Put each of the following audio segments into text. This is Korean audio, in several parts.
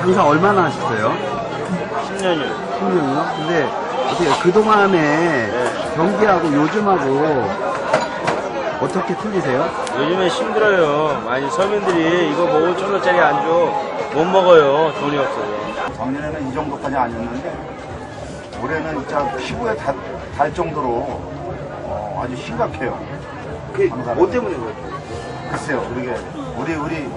장사 얼마나 하셨어요? 10년이요. 10년이요? 근데 어떻게 그동안에 경기하고 요즘하고 어떻게 틀리세요? 요즘에 힘들어요. 많이 서민들이 이거 뭐 5천원짜리 안주 못 먹어요. 돈이 없어요. 작년에는 이 정도까지 아니었는데 올해는 진짜 피부에 닿, 닿을 정도로 어, 아주 심각해요. 장사가. 뭐 때문에 그래요? 글쎄요, 우리 우리 우리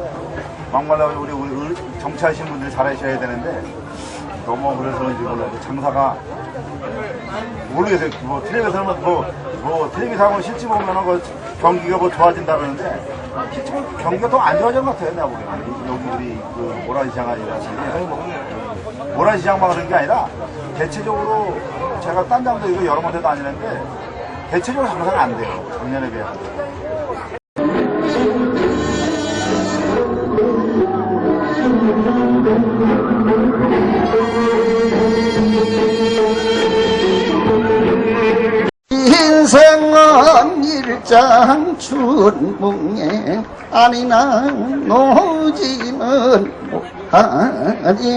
막말로 우리 우리 의- 정치하신 분들 잘하셔야 되는데 너무 그래서인지 몰라도 장사가 모르겠어요. 뭐 텔레비에서는 뭐, 뭐 텔레비 사고 실제 보면은 그 경기가 뭐 좋아진다 그러는데 실제 경기가 더 안 좋아진 것 같아요. 내가 보기에는 여기 우리 그 모란시장 아니라 모란시장만 그런 게 아니라 대체적으로 제가 딴 장도 이거 여러 군데 다니는데 대체적으로 장사가 안 돼요. 작년에 비해서. 인생은 일장 춘몽에 아니나 노지는 못하리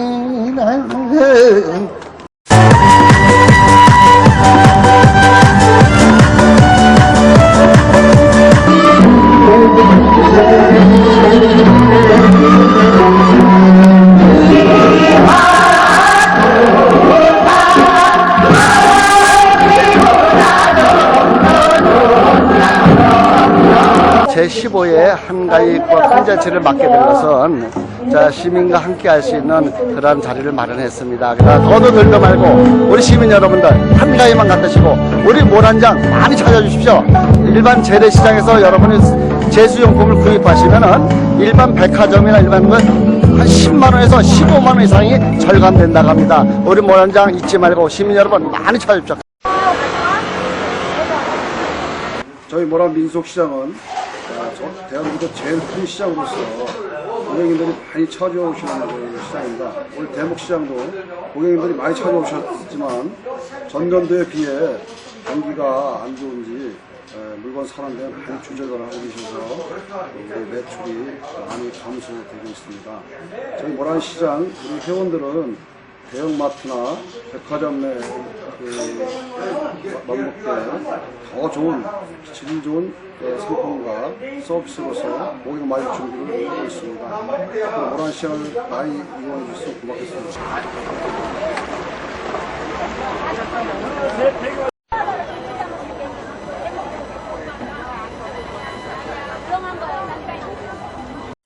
제15회 한가위과 콘텐츠를 맡게 된 것은 자, 시민과 함께 할 수 있는 그러한 자리를 마련했습니다. 그러나 더도 덜도 말고 우리 시민 여러분들 한가위만 갖으시고 우리 모란장 많이 찾아주십시오. 일반 재래시장에서 여러분이 제수용품을 구입하시면은 일반 백화점이나 일반 건한 10만 원에서 15만 원 이상이 절감된다고 합니다. 우리 모란장 잊지 말고 시민 여러분 많이 찾아주십시오. 저희 모란 민속시장은 대한민국 제일 큰 시장으로서 고객님들이 많이 찾아오시는 그 시장입니다. 오늘 대목시장도 고객님들이 많이 찾아오셨지만 전년도에 비해 경기가 안 좋은지 에, 물건 사는 데는 많이 주저를 하고 계셔서 우리 매출이 많이 감소되고 있습니다. 저희 모란 시장 우리 회원들은 대형마트나 백화점 내 그, 맘먹게 더 좋은 질 좋은 어, 상품과 서비스로서 고객 많이 준비를 하고 있습니다. 모란 시장을 많이 이용해 주시면 고맙겠습니다.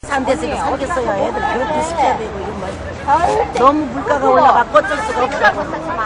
산대에서 살겠어요. 애들 그렇게 시켜야 되고. 너무 물가가 올라가 어쩔 수가 없어.